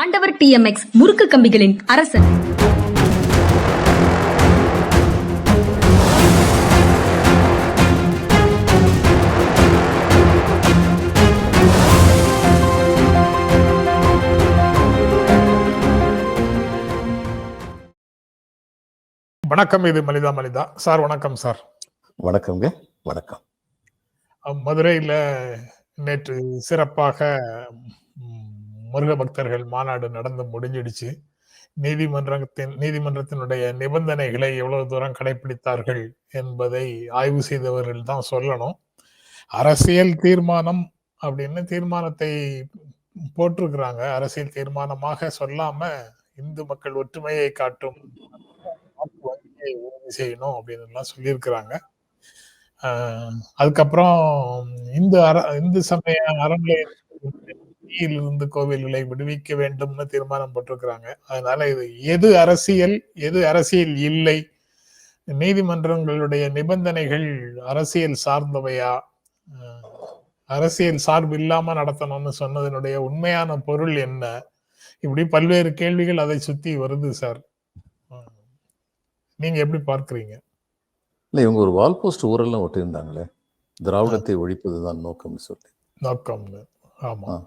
ஆண்டவர் டிஎம்எக்ஸ் முறுக்கு கம்பிகளின் அரசன். வணக்கம் இது மலிதா மலிதா. சார் வணக்கம் சார். வணக்கம்ங்க வணக்கம். மதுரையில நேற்று சிறப்பாக முருக பக்தர்கள் மாநாடு நடந்து முடிஞ்சிடுச்சு. நீதிமன்றத்தின் நீதிமன்றத்தினுடைய நிபந்தனைகளை எவ்வளவு தூரம் கடைபிடித்தார்கள் என்பதை ஆய்வு செய்தவர்கள் தான் சொல்லணும். அரசியல் தீர்மானம் அப்படின்னு தீர்மானத்தை போட்டிருக்கிறாங்க. அரசியல் தீர்மானமாக சொல்லாம இந்து மக்கள் ஒற்றுமையை காட்டும் வங்கியை உறுதி செய்யணும் அப்படின்னு எல்லாம் சொல்லியிருக்கிறாங்க அதுக்கப்புறம் இந்து அற இந்து சமய அறநிலைய இருந்து கோவில்களை விடுவிக்க வேண்டும்னு தீர்மானம் போட்டிருக்கிறாங்க. அதனால இது எது அரசியல் எது அரசியல் இல்லை? நீதிமன்றங்களுடைய நிபந்தனைகள் அரசியல் சார்ந்தவையா? அரசியல் சார்பு இல்லாம நடத்தணும்னு சொன்னதனுடைய உண்மையான பொருள் என்ன? இப்படி பல்வேறு கேள்விகள் அதை சுத்தி வருது சார். நீங்க எப்படி பார்க்கறீங்க? இல்லை இவங்க ஒரு வால் போஸ்ட் ஊரெல்லாம் ஒட்டியிருந்தாங்களே. திராவிடத்தை ஒழிப்பது தான் நோக்கம்னு சொல்லி. நோக்கம்னு. ஆமா. ஆ.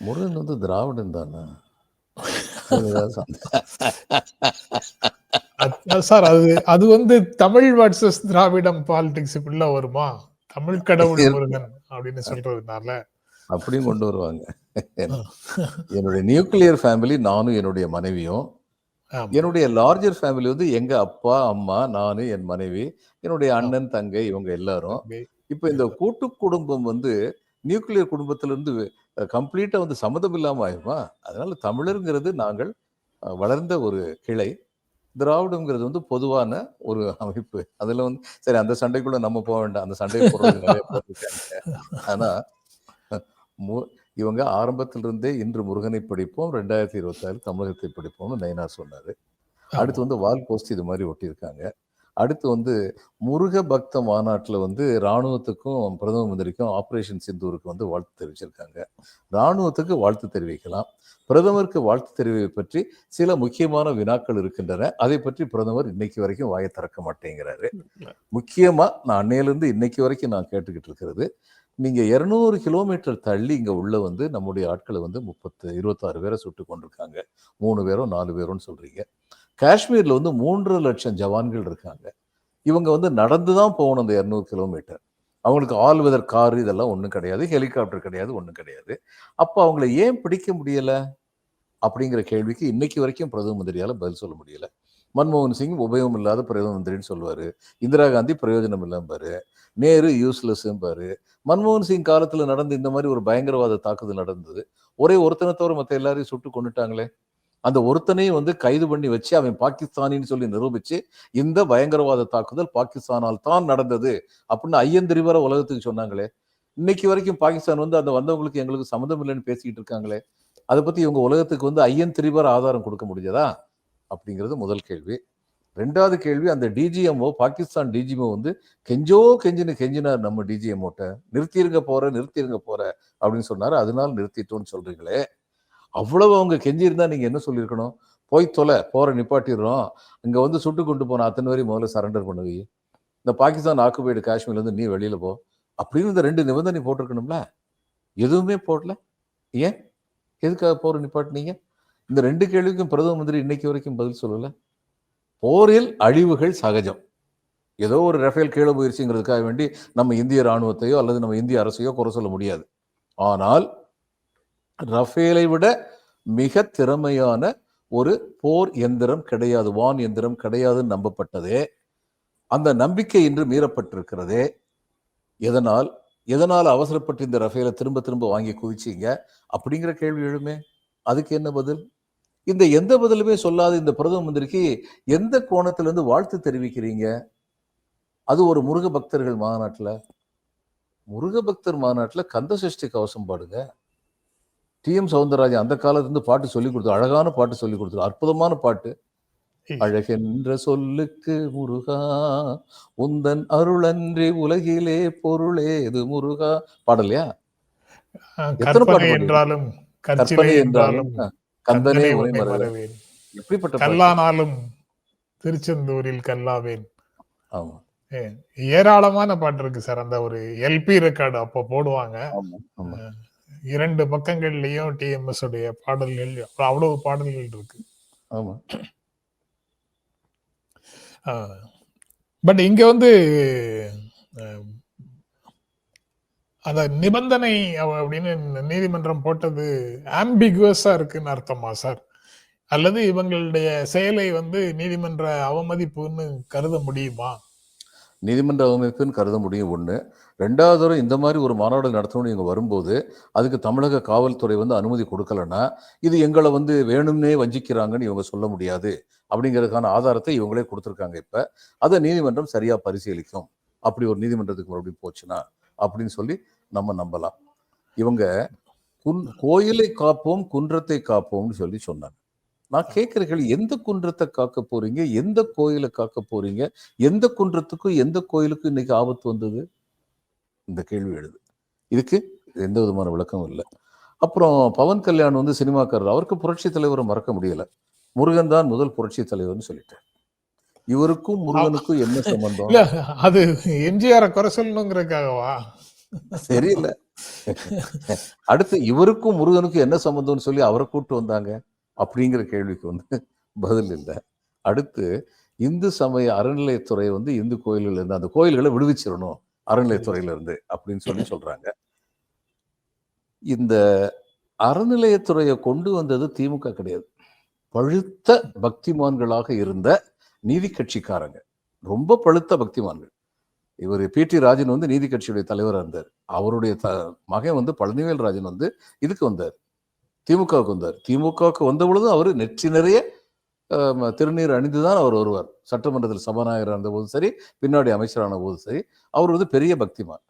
முருகன் வந்து திராவிடன் தானே? சார் அது அது வந்து தமிழ் வர்சஸ் திராவிடம் பாலிடிக்ஸுக்குள்ள வருமா? தமிழ் கடவுள் முருகன் அப்படின்னு சொல்றதுனால. அப்படியும் கொண்டு வருவாங்க. என்னுடைய நியூக்ளியர் ஃபேமிலி நானும் என்னுடைய மனைவியும். என்னுடைய லார்ஜர் ஃபேமிலி வந்து எங்க அப்பா அம்மா நானு என் மனைவி என்னுடைய அண்ணன் தங்கை இவங்க எல்லாரும். இப்போ இந்த கூட்டு குடும்பம் வந்து நியூக்ளியர் குடும்பத்திலிருந்து கம்ப்ளீட்டா வந்து சம்மதம் இல்லாம ஆயிருமா? அதனால தமிழருங்கிறது நாங்கள் வளர்ந்த ஒரு கிளை. திராவிடம்ங்கிறது வந்து பொதுவான ஒரு அமைப்பு. அதுல வந்து சரி அந்த சண்டைக்குள்ள நம்ம போக வேண்டாம். அந்த சண்டை போடுறது நிறைய பேர் இருக்காங்க. ஆனா மு- இவங்க ஆரம்பத்திலிருந்தே இன்று முருகனை படிப்போம். ரெண்டாயிரத்தி இருபத்தி ஆறு தமிழகத்தை படிப்போம்னு நயினார் சொன்னாரு. அடுத்து வந்து வால் போஸ்ட் இது மாதிரி ஒட்டியிருக்காங்க. அடுத்து வந்து முருக பக்த மாநாட்டில் வந்து இராணுவத்துக்கும் பிரதம மந்திரிக்கும் ஆப்ரேஷன் சிந்தூருக்கு வந்து வாழ்த்து தெரிவிச்சிருக்காங்க. இராணுவத்துக்கு வாழ்த்து தெரிவிக்கலாம். பிரதமருக்கு வாழ்த்து தெரிவிப்பை பற்றி சில முக்கியமான வினாக்கள் இருக்கின்றன. அதை பற்றி பிரதமர் இன்னைக்கு வரைக்கும் வாயை திறக்க மாட்டேங்கிறாரு. முக்கியமா நான் அன்னையிலிருந்து இன்னைக்கு வரைக்கும் நான் கேட்டுக்கிட்டு இருக்கிறது. நீங்கள் இருநூறு கிலோமீட்டர் தள்ளி இங்கே உள்ள வந்து நம்முடைய ஆட்களை வந்து முப்பத்து இருபத்தாறு பேரை சுட்டு கொண்டிருக்காங்க. மூணு பேரும் நாலு பேரும்னு சொல்றீங்க. காஷ்மீரில் வந்து மூன்று லட்சம் ஜவான்கள் இருக்காங்க. இவங்க வந்து நடந்து தான் போகணும் அந்த இரநூறு கிலோமீட்டர் அவங்களுக்கு ஆல் வெதர் கார் இதெல்லாம் ஒன்றும் கிடையாது ஹெலிகாப்டர் கிடையாது ஒன்றும் கிடையாது. அப்போ அவங்கள ஏன் பிடிக்க முடியல? அப்படிங்கிற கேள்விக்கு இன்னைக்கு வரைக்கும் பிரதம மந்திரியால் பதில் சொல்ல முடியல. மன்மோகன் சிங் உபயோகம் இல்லாத பிரதம மந்திரின்னு சொல்லுவார். இந்திரா காந்தி பிரயோஜனம் இல்லாம்பாரு நேரு யூஸ்லெஸ்ஸும்பாரு மன்மோகன் சிங் காலத்தில் நடந்து இந்த மாதிரி ஒரு பயங்கரவாத தாக்குதல் நடந்தது. ஒரே ஒருத்தனை தவிர மற்ற எல்லாரையும் சுட்டு கொண்டுட்டாங்களே அந்த ஒருத்தனையும் வந்து கைது பண்ணி வச்சு அவன் பாகிஸ்தானின்னு சொல்லி நிரூபிச்சு இந்த பயங்கரவாத தாக்குதல் பாகிஸ்தானால் தான் நடந்தது அப்படின்னு ஐயந்திரிவர உலகத்துக்கு சொன்னாங்களே. இன்னைக்கு வரைக்கும் பாகிஸ்தான் வந்து அந்த வந்தவங்களுக்கு எங்களுக்கு சம்மந்தம் இல்லைன்னு பேசிக்கிட்டு இருக்காங்களே. அதை பத்தி இவங்க உலகத்துக்கு வந்து ஐயன் திரிபர ஆதாரம் கொடுக்க முடிஞ்சதா? அப்படிங்கிறது முதல் கேள்வி. ரெண்டாவது கேள்வி அந்த டிஜிஎம்ஓ பாகிஸ்தான் டிஜிஎம்ஓ வந்து கெஞ்சோ கெஞ்சின்னு கெஞ்சினார் நம்ம டிஜிஎம்ஓட்ட நிறுத்திருங்க போற நிறுத்திருங்க போற அப்படின்னு சொன்னாரு. அதனால நிறுத்திட்டோம்னு சொல்றீங்களே. அவ்வளவு அவங்க கெஞ்சி நீங்கள் என்ன சொல்லியிருக்கணும்? போய் தொலை போற நிப்பாட்டிடுறோம். அங்கே வந்து சுட்டு கொண்டு போன அத்தனை வரையும் முதல்ல சரண்டர் பண்ணுவி. இந்த பாகிஸ்தான் ஆக்குபைடு காஷ்மீர்லேருந்து நீ வெளியில் போ. அப்படின்னு இந்த ரெண்டு நிபந்தனை போட்டிருக்கணும்ல? எதுவுமே போடல. ஏன்? எதுக்காக போற நிப்பாட்டினீங்க? இந்த ரெண்டு கேள்விக்கும் பிரதம மந்திரி இன்னைக்கு வரைக்கும் பதில் சொல்லலை. போரில் அழிவுகள் சகஜம். ஏதோ ஒரு ரஃபேல் கீழே போயிருச்சுங்கிறதுக்காக வேண்டி நம்ம இந்திய ராணுவத்தையோ அல்லது நம்ம இந்திய அரசையோ குறை சொல்ல முடியாது. ஆனால் ரஃபேலை விட மிக திறமையான ஒரு போர் எந்திரம் கிடையாது வான் எந்திரம் கிடையாதுன்னு நம்பப்பட்டதே. அந்த நம்பிக்கை இன்று மீறப்பட்டிருக்கிறதே. எதனால்? எதனால் அவசரப்பட்டு இந்த ரஃபேலை திரும்ப திரும்ப வாங்கி குவிச்சீங்க? அப்படிங்கிற கேள்வி எழுமே. அதுக்கு என்ன பதில்? இந்த எந்த பதிலுமே சொல்லாத இந்த பிரதம மந்திரிக்கு எந்த கோணத்திலிருந்து வாழ்த்து தெரிவிக்கிறீங்க? அது ஒரு முருக பக்தர்கள் மாநாட்டில். முருக பக்தர் மாநாட்டில் கந்த சஷ்டி கவசம் பாடுங்க. டி எம் சவுந்தரராஜன் அந்த காலத்துல இருந்து பாட்டு சொல்லி கொடுத்தாரு அழகான பாட்டு சொல்லி கொடுத்தாரு அற்புதமான பாட்டு. அழகென்ற சொல்லுக்கு முருகா உந்தன் அருளன்றி உலகிலே பொருளேது முருகா. பாடலையா? என்றாலும் கற்பனை என்றாலும் கந்தனே கந்தனே உனை உன்னை மறவேன். மறவேன். எப்படிப்பட்ட பாட்டு? கல்லானாலும் திருச்செந்தூரில் கல்லாவேன். ஆமா. ஏராளமான பாட்டு இருக்கு சார். அந்த ஒரு எல்பி ரெக்கார்டு அப்போ போடுவாங்க. இரண்டு பக்கங்கள்லயும் டிஎம்எஸ் உடைய பாடல்கள் அவ்வளவு பாடல்கள் இருக்கு. ஆமா. பட் இங்க வந்து அந்த நிபந்தனை அப்படின்னு நீதிமன்றம் போட்டது ஆம்பிகுவஸா இருக்குன்னு அர்த்தமா சார் அல்லது இவங்களுடைய செயலை வந்து நீதிமன்ற அவமதிப்புன்னு கருத முடியுமா? நீதிமன்ற அமைப்புன்னு கருத முடியும் ஒன்று ரெண்டாவது தடவை இந்த மாதிரி ஒரு மாநாடு நடத்தணும்னு இங்கே வரும்போது அதுக்கு தமிழக காவல்துறை வந்து அனுமதி கொடுக்கலன்னா இது எங்களை வந்து வேணும்னே வஞ்சிக்கிறாங்கன்னு இவங்க சொல்ல முடியாது. அப்படிங்கிறதுக்கான ஆதாரத்தை இவங்களே கொடுத்துருக்காங்க இப்போ. அதை நீதிமன்றம் சரியாக பரிசீலிக்கும். அப்படி ஒரு நீதிமன்றத்துக்கு மறுபடியும் போச்சுன்னா அப்படின்னு சொல்லி நம்ம நம்பலாம். இவங்க குன் கோயிலை காப்போம் குன்றத்தை காப்போம்னு சொல்லி சொன்னாங்க. நான் கேட்கிற கேள்வி எந்த குன்றத்தை காக்க போறீங்க? எந்த கோயிலை காக்க போறீங்க? எந்த குன்றத்துக்கும் எந்த கோயிலுக்கும் இன்னைக்கு ஆபத்து வந்தது? இந்த கேள்வி எழுது. இதுக்கு எந்த விதமான விளக்கமும் இல்லை. அப்புறம் பவன் கல்யாண் வந்து சினிமாக்காரர். அவருக்கு புரட்சி தலைவரை மறக்க முடியல. முருகன் தான் முதல் புரட்சி தலைவர்னு சொல்லிட்டார். இவருக்கும் முருகனுக்கும் என்ன சம்பந்தம்? இல்ல அது எம்ஜிஆரை குறை சொல்லணுங்கிறதுக்காகவா? தெரியல. அடுத்து இவருக்கும் முருகனுக்கும் என்ன சம்பந்தம்னு சொல்லி அவரை கூட்டு வந்தாங்க. அப்படிங்கிற கேள்விக்கு வந்து பதில் இல்லை. அடுத்து இந்து சமய அறநிலையத்துறை வந்து இந்து கோயில்கள் இருந்து அந்த கோயில்களை விடுவிச்சிடணும் அறநிலையத்துறையில இருந்து அப்படின்னு சொல்லி சொல்றாங்க. இந்த அறநிலையத்துறையை கொண்டு வந்தது திமுக கிடையாது. பழுத்த பக்திமான்களாக இருந்த நீதி கட்சிக்காரங்க. ரொம்ப பழுத்த பக்திமான்கள். இவர் பி. டி. ராஜன் வந்து நீதி கட்சியுடைய தலைவராக இருந்தார். அவருடைய த மகன் வந்து பழனிவேல் ராஜன் வந்து இதுக்கு வந்தார். திமுகவுக்கு வந்தார். திமுகவுக்கு வந்த பொழுது அவர் நெற்றி நிறைய திருநீர் அணிந்து தான் அவர் வருவார். சட்டமன்றத்தில் சபாநாயகராக இருந்த போதும் சரி பின்னாடி அமைச்சரான போதும் சரி அவர் வந்து பெரிய பக்திமான்.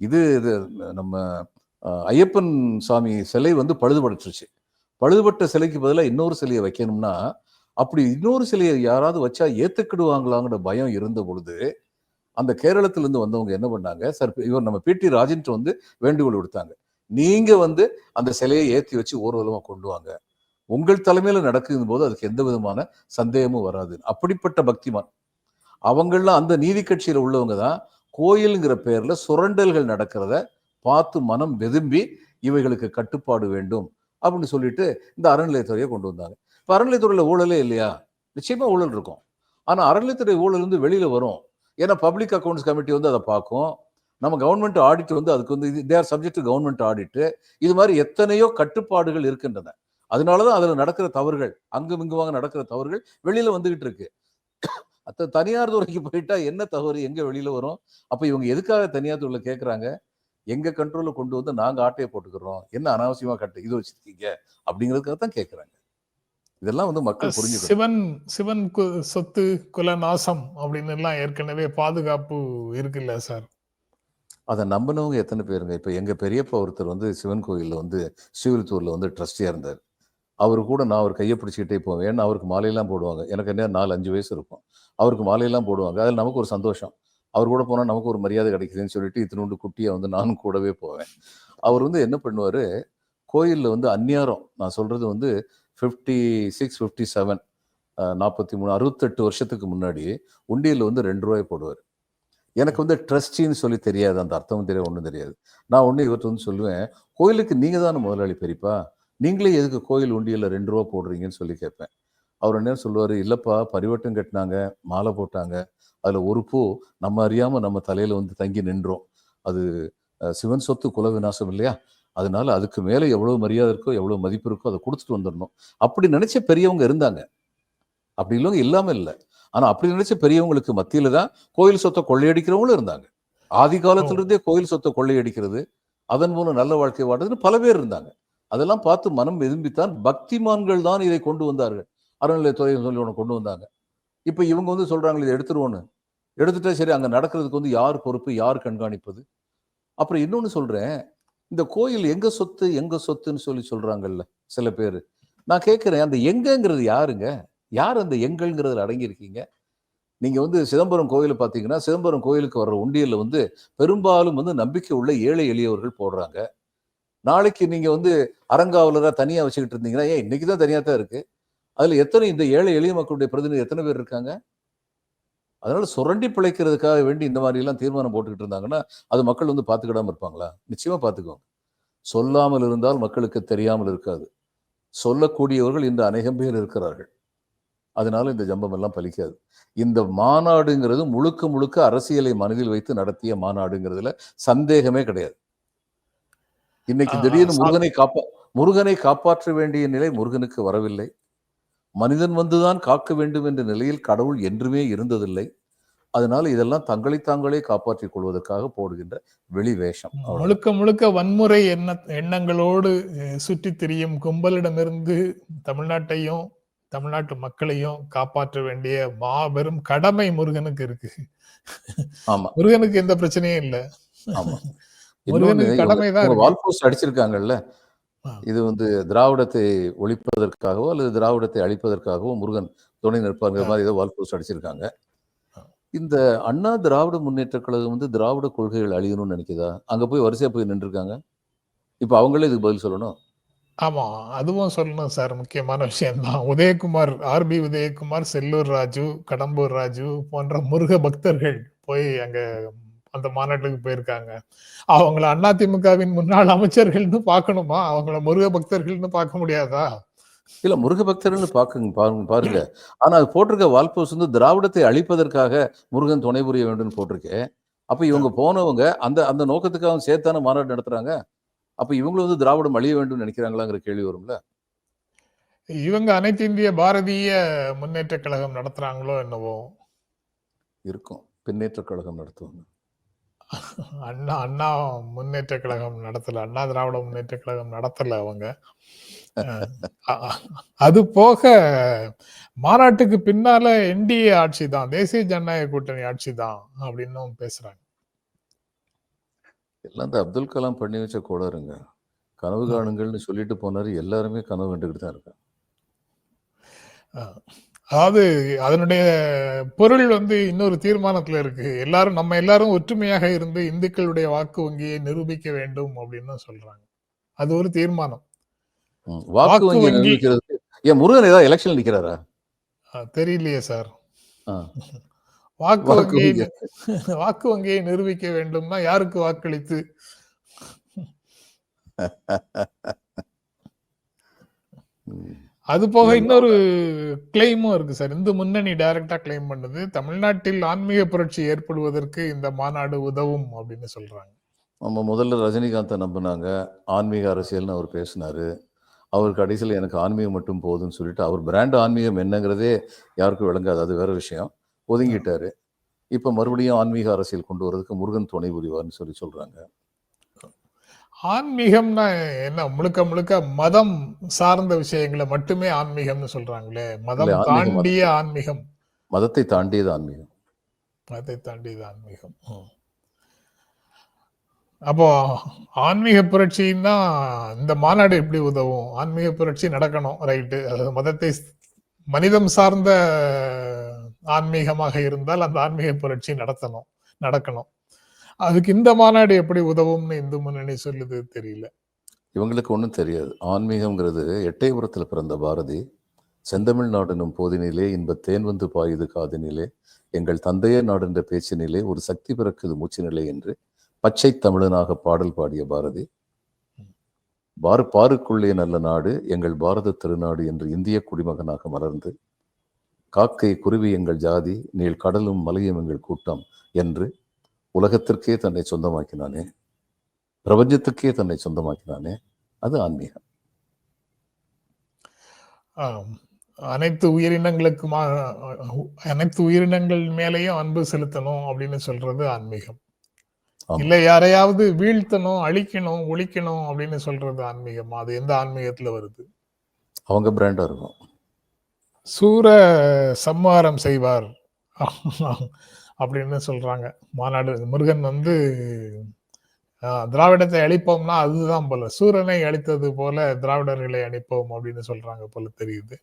இது இது நம்ம ஐயப்பன் சாமி சிலை வந்து பழுதுபட்டுருச்சு. பழுதுபட்ட சிலைக்கு பதிலாக இன்னொரு சிலையை வைக்கணும்னா அப்படி இன்னொரு சிலையை யாராவது வச்சா ஏற்றுக்கிடுவாங்களாங்கிற பயம் இருந்த பொழுது அந்த கேரளத்திலேருந்து வந்தவங்க என்ன பண்ணாங்க? சார் இவர் நம்ம பிடி ராஜன்ட்டு வந்து வேண்டுகோள் விடுத்தாங்க. நீங்க வந்து அந்த சிலையை ஏற்றி வச்சு ஊர்வலமாக கொண்டு வாங்க. உங்கள் தலைமையில நடக்கும் போது அதுக்கு எந்த விதமான சந்தேகமும் வராது. அப்படிப்பட்ட பக்திமான். அவங்களாம் அந்த நீதி கட்சியில் உள்ளவங்க தான் கோயிலுங்கிற பேர்ல சுரண்டல்கள் நடக்கிறத பார்த்து மனம் வெதும்பி இவைகளுக்கு கட்டுப்பாடு வேண்டும் அப்படின்னு சொல்லிட்டு இந்த அறநிலையத்துறையை கொண்டு வந்தாங்க. இப்ப அறநிலையத்துறையில ஊழலே இல்லையா? நிச்சயமா ஊழல் இருக்கும். ஆனா அறநிலையத்துறை ஊழல் வந்து வெளியில வரும். ஏன்னா பப்ளிக் அக்கௌண்ட்ஸ் கமிட்டி வந்து அதை பார்க்கும். நம்ம கவர்மெண்ட் ஆடிட் வந்து அதுக்கு வந்து they are subject to government audit இது மாதிரி எத்தனையோ கட்டுப்பாடுகள் இருக்கின்றன. அதனாலதான் அதுல நடக்கிற தவறுகள் அங்கும் இங்குமாக நடக்கிற தவறுகள் வெளியில வந்துகிட்டு இருக்கு. அத்த தனியார் துறைக்கு போயிட்டா என்ன தவறு? எங்க வெளியில வரும்? அப்ப இவங்க எதுக்காக தனியார் துறையில கேக்குறாங்க? எங்க கண்ட்ரோல்ல கொண்டு வந்து நாங்க ஆட்டையை போட்டுக்கிறோம். என்ன அனாவசியமா கட்டு இது வச்சிருக்கீங்க? அப்படிங்கிறதுக்காக தான் கேக்குறாங்க. இதெல்லாம் வந்து மக்கள் புரிஞ்சுக்கணும். சிவன் சிவன் சொத்து குல நாசம் அப்படின்னு எல்லாம் ஏற்கனவே பாதுகாப்பு இருக்குல்ல சார்? அதை நம்பினவங்க எத்தனை பேருங்க? இப்போ எங்கள் பெரியப்பா ஒருத்தர் வந்து சிவன் கோயிலில் வந்து ஸ்ரீவில்லித்தூர்ல வந்து ட்ரஸ்டியாக இருந்தார். அவர் கூட நான் அவர் கையை பிடிச்சிக்கிட்டே போவேன். ஏன்னா அவருக்கு மாலையெல்லாம் போடுவாங்க. எனக்கு என்ன நாலு அஞ்சு வயசு இருக்கும். அவருக்கு மாலையெல்லாம் போடுவாங்க. அதில் நமக்கு ஒரு சந்தோஷம். அவர் கூட போனால் நமக்கு ஒரு மரியாதை கிடைக்குதுன்னு சொல்லிட்டு இத்தினோண்டு குட்டியை வந்து நானும் கூடவே போவேன். அவர் வந்து என்ன பண்ணுவார்? கோயிலில் வந்து அந்நியாரம். நான் சொல்கிறது வந்து ஃபிஃப்டி சிக்ஸ் ஃபிஃப்டி செவன் நாற்பத்தி மூணு அறுபத்தெட்டு வருஷத்துக்கு முன்னாடி உண்டியில் வந்து ரெண்டு ரூபாய் போடுவார். எனக்கு வந்து ட்ரஸ்டின்னு சொல்லி தெரியாது. அந்த அர்த்தமும் தெரியாது ஒன்றும் தெரியாது. நான் ஒன்று இவர்கிட்ட வந்து சொல்லுவேன். கோயிலுக்கு நீங்கள் தானே முதலாளி பெரியப்பா? நீங்களே எதுக்கு கோயில் உண்டியலில் ரெண்டு ரூபா போடுறீங்கன்னு சொல்லி கேட்பேன். அவர் என்ன சொல்லுவார்? இல்லைப்பா பரிவட்டம் கட்டினாங்க மாலை போட்டாங்க. அதில் ஒரு பூ நம்ம அறியாமல் நம்ம தலையில் வந்து தங்கி நின்றோம். அது சிவன் சொத்து குல விநாசம் இல்லையா? அதனால அதுக்கு மேலே எவ்வளோ மரியாதை இருக்கோ எவ்வளோ மதிப்பு இருக்கோ அதை கொடுத்துட்டு வந்துடணும். அப்படி நினச்ச பெரியவங்க இருந்தாங்க. அப்படி இல்லவங்க இல்லாமல் இல்லை. ஆனால் அப்படி நினைச்ச பெரியவங்களுக்கு மத்தியில தான் கோயில் சொத்தை கொள்ளையடிக்கிறவங்களும் இருந்தாங்க. ஆதி காலத்திலிருந்தே கோயில் சொத்தை கொள்ளையடிக்கிறது அதன் மூலம் நல்ல வாழ்க்கை வாழ்றதுன்னு பல பேர் இருந்தாங்க. அதெல்லாம் பார்த்து மனம் விரும்பித்தான் பக்திமான்கள் தான் இதை கொண்டு வந்தார்கள். அறநிலையத்துறை சொல்லி ஒன்று கொண்டு வந்தாங்க. இப்போ இவங்க வந்து சொல்றாங்க இதை எடுத்துருவோன்னு. எடுத்துட்டா சரி அங்க நடக்கிறதுக்கு வந்து யார் பொறுப்பு யார் கண்காணிப்பது? அப்புறம் இன்னொன்னு சொல்றேன். இந்த கோயில் எங்க சொத்து எங்க சொத்துன்னு சொல்லி சொல்றாங்கல்ல சில பேர். நான் கேட்கிறேன் அந்த எங்கங்கிறது யாருங்க? யார் அந்த எங்கள்ங்கிறதுல அடங்கியிருக்கீங்க? நீங்கள் வந்து சிதம்பரம் கோயிலை பார்த்தீங்கன்னா சிதம்பரம் கோயிலுக்கு வர்ற உண்டியலில் வந்து பெரும்பாலும் வந்து நம்பிக்கை உள்ள ஏழை எளியவர்கள் போடுறாங்க. நாளைக்கு நீங்கள் வந்து அறங்காவலராக தனியாக வச்சுக்கிட்டு இருந்தீங்கன்னா ஏன் இன்னைக்கு தான் தனியாக தான் இருக்குது அதில் எத்தனை இந்த ஏழை எளிய மக்களுடைய பிரதிநிதி எத்தனை பேர் இருக்காங்க? அதனால சுரண்டி பிழைக்கிறதுக்காக வேண்டி இந்த மாதிரி எல்லாம் தீர்மானம் போட்டுக்கிட்டு இருந்தாங்கன்னா அது மக்கள் வந்து பார்த்துக்கிடாமல் இருப்பாங்களா? நிச்சயமாக பார்த்துக்குவாங்க. சொல்லாமல் இருந்தால் மக்களுக்கு தெரியாமல் இருக்காது. சொல்லக்கூடியவர்கள் இந்த அநேகம் பேர் இருக்கிறார்கள். அதனால இந்த ஜம்பம் எல்லாம் பலிக்காது. இந்த மாநாடுங்கிறது முழுக்க முழுக்க அரசியலை மனதில் வைத்து நடத்திய மாநாடுங்கிறதுல சந்தேகமே கிடையாது. இன்னைக்கு திடீர்னு முருகனை காப்பா முருகனை காப்பாற்ற வேண்டிய நிலை முருகனுக்கு வரவில்லை. மனிதன் வந்துதான் காக்க வேண்டும் என்ற நிலையில் கடவுள் என்றுமே இருந்ததில்லை. அதனால இதெல்லாம் தங்களை தாங்களே காப்பாற்றிக் கொள்வதற்காக போடுகின்ற வெளி வேஷம். முழுக்க முழுக்க வன்முறை எண்ண எண்ணங்களோடு அஹ், சுற்றித் திரியும் கும்பலிடமிருந்து தமிழ்நாட்டையும் தமிழ்நாட்டு மக்களையும் காப்பாற்ற வேண்டிய மாபெரும் கடமை முருகனுக்கு இருக்கு. ஆமா. முருகனுக்கு எந்த பிரச்சனையும் இல்ல. ஆமா. முருகனுக்கு இன்னொன்னு கடமை தான் இவங்க இருக்கு. வால் போஸ்ட் அடிச்சிருக்காங்கல்ல. இது வந்து திராவிடத்தை ஒழிப்பதற்காகவோ அல்லது திராவிடத்தை அழிப்பதற்காகவோ முருகன் துணை நிற்பாங்கிற ஆ. மாதிரி ஏதோ வால் போஸ்ட் அடிச்சிருக்காங்க. இந்த அண்ணா திராவிட முன்னேற்ற கழகம் வந்து திராவிட கொள்கைகள் அழியணும்னு நினைக்குதா? அங்க போய் வரிசையா போய் நின்றுருக்காங்க? இப்ப அவங்களே இதுக்கு பதில் சொல்லணும். ஆமா அதுவும் சொல்லணும் சார். முக்கியமான விஷயம் தான் உதயகுமார் ஆர்பி உதயகுமார் செல்லூர் ராஜு கடம்பூர் ராஜு போன்ற முருக பக்தர்கள் போய் அங்க அந்த மாநாட்டுக்கு போயிருக்காங்க. அவங்கள அதிமுகவின் முன்னாள் அமைச்சர்கள்னு பார்க்கணுமா? அவங்கள முருக பக்தர்கள்னு பார்க்க முடியாதா? இல்ல முருக பக்தர்கள்னு பாக்குங்க பாருங்க பாருங்க. ஆனா அது போட்டிருக்க வால் போஸ்ட் வந்து திராவிடத்தை அழிப்பதற்காக முருகன் துணை புரிய வேண்டும்னு போட்டிருக்கேன் அப்ப இவங்க போனவங்க அந்த அந்த நோக்கத்துக்காக சேர்த்தான மாநாடு நடத்துறாங்க. அப்ப இவங்களும் வந்து திராவிடம் அழிய வேண்டும் நினைக்கிறாங்களாங்கிற கேள்வி வரும்ல? இவங்க அனைத்து இந்திய பாரதிய முன்னேற்ற கழகம் நடத்துறாங்களோ என்னவோ. இருக்கும். பின்னேற்ற கழகம் நடத்துவாங்க. அண்ணா அண்ணா முன்னேற்ற கழகம் நடத்தல. அண்ணா திராவிட முன்னேற்ற கழகம் நடத்தல அவங்க. அது போக மாநாட்டுக்கு பின்னால என்டிஏ ஆட்சி தான். தேசிய ஜனநாயக கூட்டணி ஆட்சி தான் அப்படின்னும் பேசுறாங்க. எல்லாம் இந்த அப்துல் கலாம் பண்ணி வச்ச கோளாறுங்க. கனவு காணுங்கள்னு சொல்லிட்டு போனாரு எல்லாருமே கனவு கண்டுக்கிட்டு தான் இருக்காங்க. அதாவது அதனுடைய பொருள் வந்து இன்னொரு தீர்மானத்துல இருக்கு. எல்லாரும் நம்ம எல்லாரும் ஒற்றுமையாக இருந்து இந்துக்களுடைய வாக்கு வங்கியை நிரூபிக்க வேண்டும் அப்படின்னு சொல்றாங்க. அது ஒரு தீர்மானம். வாக்கு வங்கி நிர்ணயிக்கிறது ஏன் முருகன் ஏதாவது எலெக்ஷன் நிக்கிறாரா? தெரியலையே சார். வாக்கு வாக்கு வங்கியை வங்கி. வாக்கு வங்கியை நிரூபிக்க வேண்டும்னா யாருக்கு வாக்களித்து. அது போக இன்னொரு கிளைமும் இருக்கு சார். இந்து முன்னணி டைரக்டா கிளைம் பண்ணுது. தமிழ்நாட்டில் ஆன்மீக புரட்சி ஏற்படுவதற்கு இந்த மாநாடு உதவும் அப்படின்னு சொல்றாங்க. நம்ம முதல்ல ரஜினிகாந்தை நம்பினாங்க. ஆன்மீக அரசியல்னு அவர் பேசினாரு. அவர் கடைசியில் எனக்கு ஆன்மீகம் மட்டும் போதும்னு சொல்லிட்டு அவர் பிராண்ட் ஆன்மீகம் என்னங்கிறதே யாருக்கும் விளங்காது. அது வேற விஷயம். ஒதுங்கிட்டாரு. இப்போ மறுபடியும் ஆன்மீக அரசியல் கொண்டு வர்றதுக்கு முருகன் துணை புரிவார்னு சொல்லி சொல்றாங்க. ஆன்மீகம்னா என்ன? முழுக்க முழுக்க மதம் சார்ந்த விஷயங்களை மட்டுமே ஆன்மீகம்னு சொல்றாங்களே. மதம் தாண்டிய ஆன்மீகம். மதத்தை தாண்டியது ஆன்மீகம். மதத்தை தாண்டியது ஆன்மீகம். அப்போ ஆன்மீக புரட்சின்னா இந்த மாநாடு எப்படி உதவும்? ஆன்மீக புரட்சி நடக்கணும் ரைட்டு. அதாவது மதத்தை மனிதம் சார்ந்த ஆன்மீகமாக இருந்தால் அந்த ஆன்மீக புரட்சி நடத்தணும் நடக்கணும். அதுக்கு இந்த மாநாடு எப்படி உதவும்னு இந்து முன்னணி சொல்லுது தெரியல. இவங்களுக்கு ஒன்றும் தெரியாது. ஆன்மீகம்ங்கிறது எட்டயபுரத்தில் பிறந்த பாரதி செந்தமிழ் நாடெனும் போதினிலே இன்ப தேன் வந்து பாயுது காதினிலே எங்கள் தந்தையே நாடென்ற பேச்சினிலே ஒரு சக்தி பிறக்குது மூச்சினிலே என்று பச்சை தமிழனாக பாடல் பாடிய பாரதி பாரு பாருக்குள்ளே நல்ல நாடு எங்கள் பாரத திருநாடு என்று இந்திய குடிமகனாக மலர்ந்து காக்கை குருவி எங்கள் ஜாதி நீள் கடலும் மலையும் எங்கள் கூட்டம் என்று உலகத்திற்கே தன்னை சொந்தமாக்கினானே பிரபஞ்சத்துக்கே தன்னை சொந்தமாக்கினானே அது ஆன்மீகம். அனைத்து உயிரினங்களுக்குமா அனைத்து உயிரினங்கள் மேலேயும் அன்பு செலுத்தணும் அப்படின்னு சொல்றது ஆன்மீகம். இல்ல யாரையாவது வீழ்த்தணும் அழிக்கணும் ஒழிக்கணும் அப்படின்னு சொல்றது ஆன்மீகம். அது எந்த ஆன்மீகத்துல வருது? அவங்க பிராண்டா இருக்கும். சூர சம்மாரம் செய்வார். அப்படின்னு சொல்றாங்க. மாநாடு முருகன் வந்து திராவிடத்தை அழிப்போம்னா அதுதான் போல. சூரனை அழித்தது போல திராவிடர்களை அழிப்போம் அப்படின்னு சொல்றாங்க போல தெரியுது.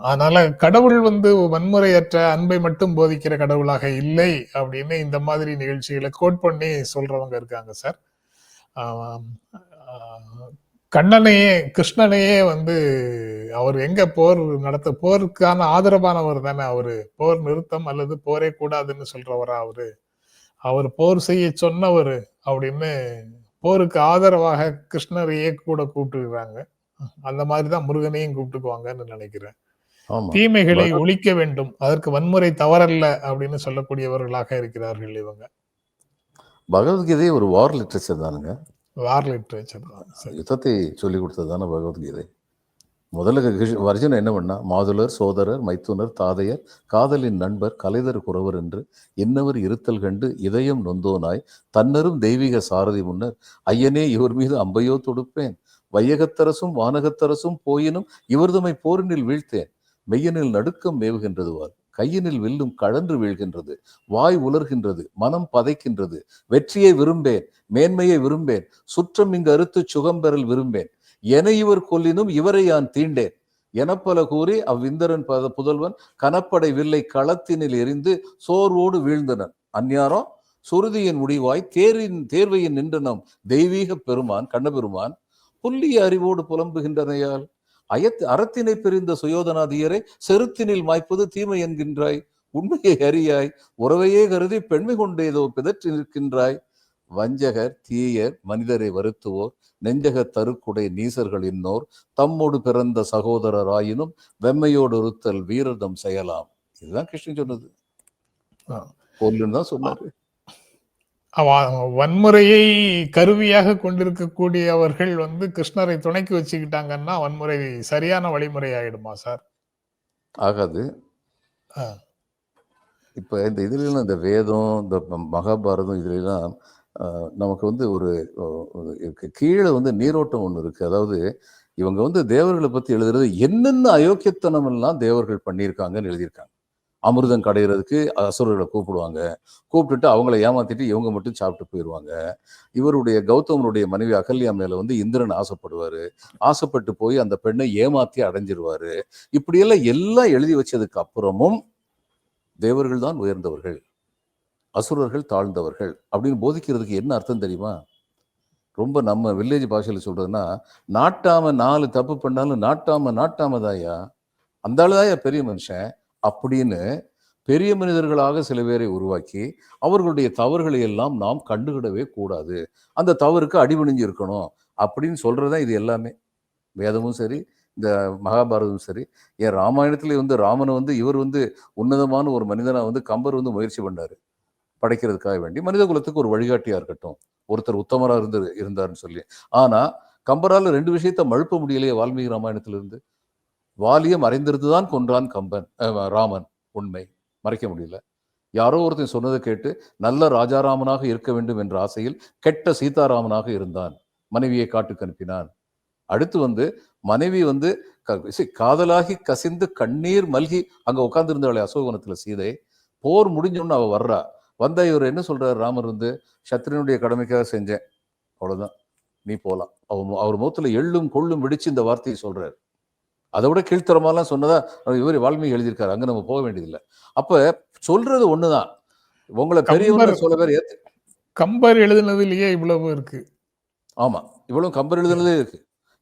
அதனால கடவுள் வந்து வன்முறையற்ற அன்பை மட்டும் போதிக்கிற கடவுளாக இல்லை அப்படின்னு இந்த மாதிரி நிகழ்ச்சிகளை கோட் பண்ணி சொல்றவங்க இருக்காங்க சார். கண்ணனையே கிருஷ்ணனையே வந்து அவர் எங்க போர் நடத்த போருக்கான ஆதரவானவர் தானே அவரு. போர் நிறுத்தம் அல்லது போரே கூடாதுன்னு சொல்றவரா அவரு. அவர் போர் செய்ய சொன்னவர் அப்படின்னு போருக்கு ஆதரவாக கிருஷ்ணரையே கூட கூப்பிட்டுருக்காங்க அந்த மாதிரி தான் முருகனையும் கூப்பிட்டுக்குவாங்கன்னு நினைக்கிறேன். தீமைகளை ஒழிக்க வேண்டும். அதற்கு வன்முறை தவறல்ல அப்படின்னு சொல்லக்கூடியவர்களாக இருக்கிறார்கள் இவங்க. பகவத்கீதை ஒரு வார் லிட்ரேச்சர் தானுங்க. வார் லிட்ரேச்சர் தான் யுத்தத்தை சொல்லி கொடுத்தது தானே பகவத்கீதை? முதல்ல கிருஷ்ண- என்ன பண்ணா மாதுலர் சோதரர் மைத்துனர் தாதையர் காதலின் நண்பர் கலைதர் குறவர் என்று என்னவர் இருத்தல் கண்டு இதயம் நொந்தோனாய் தன்னரும் தெய்வீக சாரதி முன்னர் ஐயனே இவர் மீது அம்பையோ தொடுப்பேன். வையகத்தரசும் வானகத்தரசும் போயினும் இவர்தமை போரினில் வீழ்த்தேன். மெய்யனில் நடுக்கம் மேவுகின்றதுவார். கையினில் வில்லும் கழன்று வீழ்கின்றது. வாய் உலர்கின்றது. மனம் பதைக்கின்றது. வெற்றியை விரும்பேன். மேன்மையை விரும்பேன். சுற்றம் இங்கு அறுத்து சுகம்பெறல் விரும்பேன். என இவர் கொல்லினும் இவரை யான் தீண்டேன். எனப்பல கூறி அவ்விந்தரன் பத புதல்வன் கனப்படை வில்லை களத்தினில் எரிந்து சோர்வோடு வீழ்ந்தனன் அந்நியாரம் சுருதியின் முடிவாய் தேரின் தேர்வையின் நின்றனம் தெய்வீக பெருமான் கண்ணபெருமான் புல்லிய அறிவோடு புலம்புகின்றனையால் அயத் அறத்தினை பிரிந்த சுயோதனாதியரை செருத்தினில் மாய்ப்பது தீமை என்கின்றாய். உண்மையை அறியாய் உறவையே கருதி பெண்மை கொண்டேதோ பிதற்றி நிற்கின்றாய். வஞ்சகர் தீயர் மனிதரை வருத்துவோர் நெஞ்சக தருக்குடை நீசர்கள் இன்னோர் தம்மோடு பிறந்த சகோதரராயினும் வெம்மையோடு ஒருத்தல் வீரதம் செய்யலாம். இதுதான் கிருஷ்ணன் சொன்னது. பொருள்னு தான் சொன்னாரு. வன்முறையை கருவியாக கொண்டிருக்கக்கூடியவர்கள் வந்து கிருஷ்ணரை துணைக்கு வச்சுக்கிட்டாங்கன்னா வன்முறை சரியான வழிமுறை ஆயிடுமா சார் ஆகாது. இப்ப இந்த இதுலாம் இந்த வேதம் இந்த மகாபாரதம் இதுலாம் நமக்கு வந்து ஒரு. கீழே வந்து நீரோட்டம் ஒண்ணு இருக்கு அதாவது இவங்க வந்து தேவர்களை பத்தி எழுதுறது என்னென்ன அயோக்கியத்தனம் எல்லாம் தேவர்கள் பண்ணியிருக்காங்கன்னு எழுதியிருக்காங்க அமிர்தம் கடையிறதுக்கு அசுரர்களை கூப்பிடுவாங்க. கூப்பிட்டுட்டு அவங்கள ஏமாத்திட்டு இவங்க மட்டும் சாப்பிட்டு போயிடுவாங்க இவருடைய கௌதமனுடைய மனைவி அகல்யா மேல வந்து இந்திரன் ஆசைப்படுவார். ஆசைப்பட்டு போய் அந்த பெண்ணை ஏமாத்தி அடைஞ்சிருவார். இப்படியெல்லாம் எல்லாம் எழுதி வச்சதுக்கு அப்புறமும் தேவர்கள் தான் உயர்ந்தவர்கள். அசுரர்கள் தாழ்ந்தவர்கள் அப்படின்னு போதிக்கிறதுக்கு என்ன அர்த்தம் தெரியுமா? ரொம்ப நம்ம வில்லேஜ் பாஷையில் சொல்கிறதுன்னா நாட்டாம நாலு தப்பு பண்ணாலும் நாட்டாம நாட்டாம தாயா அந்த ஆளுதாயா பெரிய மனுஷன். அப்படின்னு பெரிய மனிதர்களாக சில பேரை உருவாக்கி அவர்களுடைய தவறுகளை எல்லாம் நாம் கண்டுகிடவே கூடாது. அந்த தவறுக்கு அடிபணிஞ்சு இருக்கணும் அப்படின்னு சொல்கிறதான் இது எல்லாமே. வேதமும் சரி இந்த மகாபாரதமும் சரி. ஏன் ராமாயணத்துல வந்து ராமனை வந்து இவர் வந்து உன்னதமான ஒரு மனிதனாக வந்து கம்பர் வந்து முயற்சி பண்ணாரு. படைக்கிறதுக்காக வேண்டி மனித குலத்துக்கு ஒரு வழிகாட்டியாக இருக்கட்டும். ஒருத்தர் உத்தமராக இருந்து இருந்தாருன்னு சொல்லி. ஆனால் கம்பரால் ரெண்டு விஷயத்த மழுப்ப முடியலையே வால்மீகி ராமாயணத்திலிருந்து. வாலியம் மறைந்திருந்து தான் கொன்றான் கம்பன் ராமன். உண்மை. மறைக்க முடியல. யாரோ ஒருத்தன் சொன்னதை கேட்டு நல்ல ராஜாராமனாக இருக்க வேண்டும் என்ற ஆசையில் கெட்ட சீதாராமனாக இருந்தான். மனைவியை காட்டுக்கு அனுப்பினான். அடுத்து வந்து மனைவி வந்து க- சி- காதலாகி கசிந்து கண்ணீர் மல்கி அங்க உட்கார்ந்திருந்தாளே அசோகவனத்துல சீதை. போர் முடிஞ்சோன்னு அவ வர்றா. வந்தா இவர் என்ன சொல்றாரு? ராமர் வந்து சத்ரியனுடைய கடமைக்காக செஞ்சேன். அவ்வளவுதான். நீ போகலாம் அவர் அவர் முகத்துல எள்ளும் கொள்ளும் விடிச்சு இந்த வார்த்தையை சொல்றாரு. அதை விட கீழ்த்தரமாலாம் சொன்னதா இவர் வால்மீகி எழுதியிருக்காரு. அங்க நம்ம போக வேண்டியதில்லை. அப்ப சொல்றது ஒண்ணுதான். உங்களை பெரியவங்க கம்பர் சில பேர் ஏத்து கம்பர் எழுதுனதுலயே இவ்வளவு இருக்கு. ஆமா. இவ்வளவு கம்பர் எழுதுனதே இருக்கு.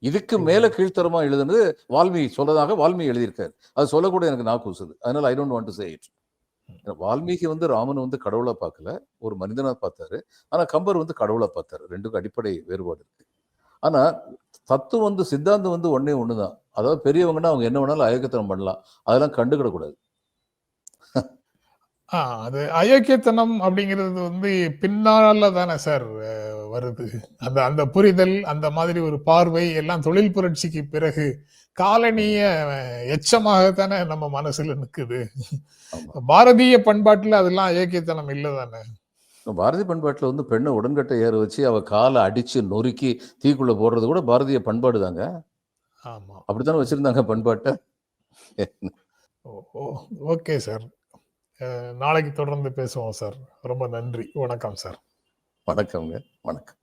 இதுக்கு மேல கீழ்த்தரமா எழுதுனது வால்மீகி சொல்லதாக வால்மீகி எழுதியிருக்காரு. அது சொல்லக்கூட எனக்கு நாக்கு கூசுது அதனால I don't want to say it Valmiki வந்து ராமன் வந்து கடவுளா பார்க்கல. ஒரு மனிதனா பார்த்தாரு. ஆனா கம்பர் வந்து கடவுளா பார்த்தாரு. ரெண்டுக்கும் அடிப்படை வேறுபாடு இருக்கு. ஆனா தத்துவம் வந்து சித்தாந்தம் வந்து ஒண்ணே ஒண்ணுதான். அதாவது பெரியவங்கன்னா அவங்க என்ன வேணாலும் அயோக்கியத்தனம் பண்ணலாம். அதெல்லாம் கண்டுக்கிடக்கூடாது. ஆ அது அயோக்கியத்தனம் அப்படிங்கிறது வந்து பின்னால தானே சார் வருது. அந்த அந்த புரிதல் அந்த மாதிரி ஒரு பார்வை எல்லாம் தொழில் புரட்சிக்கு பிறகு காலனிய அஹ், எச்சமாகத்தானே நம்ம மனசுல நிக்குது. ஆமா. பாரதிய பண்பாட்டுல அதெல்லாம் அயோக்கியத்தனம் இல்லை தானே பாரதிய பண்பாட்டுல வந்து பெண்ணை உடன்கட்டை ஏற வச்சு அவ காலை அடிச்சு நொறுக்கி தீக்குள்ள போடுறது கூட பாரதிய பண்பாடு தாங்க ஆமா. அப்படித்தானே வச்சிருந்தாங்க பண்பாட்டை? Okay sir. நாளைக்கு தொடர்ந்து பேசுவோம் சார். ரொம்ப நன்றி. வணக்கம் சார். வணக்கம்ங்க. வணக்கம்.